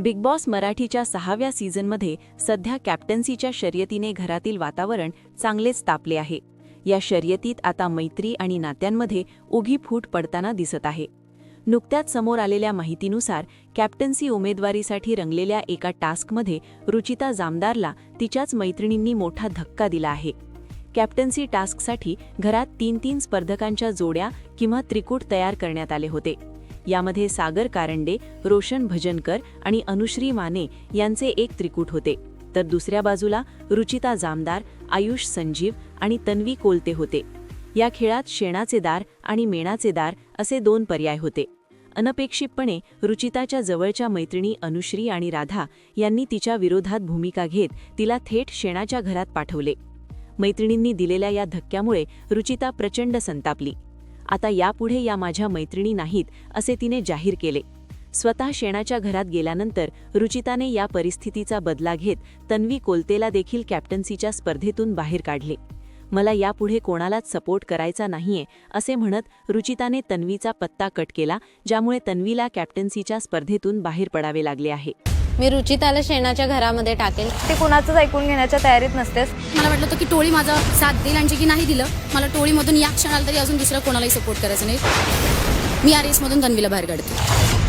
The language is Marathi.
बिग बॉस मराठीच्या सहाव्या सीझनमध्ये सध्या कॅप्टन्सीच्या शर्यतीने घरातील वातावरण चांगलेच तापले आहे. या शर्यतीत आता मैत्री आणि नात्यांमध्ये उघी फूट पडताना दिसत आहे. नुकत्याच समोर आलेल्या माहितीनुसार कॅप्टन्सी उमेदवारीसाठी रंगलेल्या एका टास्कमध्ये रुचिता जामदारला तिच्याच मैत्रिणींनी मोठा धक्का दिला आहे. कॅप्टन्सी टास्कसाठी घरात तीन तीन स्पर्धकांच्या जोड्या किंवा त्रिकूट तयार करण्यात आले होते. यामध्ये सागर कारंडे रोशन भजनकर आणि अनुश्री माने यांचे एक त्रिकूट होते. तर दुसऱ्या बाजूला रुचिता जामदार आयुष संजीव आणि तन्वी कोलते होते. या खेळात शेणाचे दार आणि मेणाचे दार असे दोन पर्याय होते. अनपेक्षितपणे रुचिताच्या जवळच्या मैत्रिणी अनुश्री आणि राधा यांनी तिच्या विरोधात भूमिका घेत तिला थेट शेणाच्या घरात पाठवले. मैत्रिणींनी दिलेल्या या धक्क्यामुळे रुचिता प्रचंड संतापली. आता यापुढे या माझ्या मैत्रिणी नाहीत असे तिने जाहीर केले. स्वतः शेणाच्या घरात गेल्यानंतर रुचिताने या परिस्थितीचा बदला घेत तन्वी कोलतेला देखील कॅप्टन्सीच्या स्पर्धेतून बाहेर काढले. मला यापुढे कोणालाच सपोर्ट करायचा नाहीये असे म्हणत रुचिताने तन्वीचा पत्ता कट केला ज्यामुळे तन्वीला कॅप्टन्सीच्या स्पर्धेतून बाहेर पडावे लागले आहे. मी रुचिताला शेणाच्या घरामध्ये टाकेल. ती कुणाचंच ऐकून घेण्याच्या तयारीत नसतेस. मला वाटलं होतं की टोळी माझा साथ देईल आणि की नाही दिलं मला टोळीमधून या क्षणाला तरी अजून दुसऱ्या कोणालाही सपोर्ट करायचं नाही. मी या रेसमधून तन्वीला बाहेर काढते.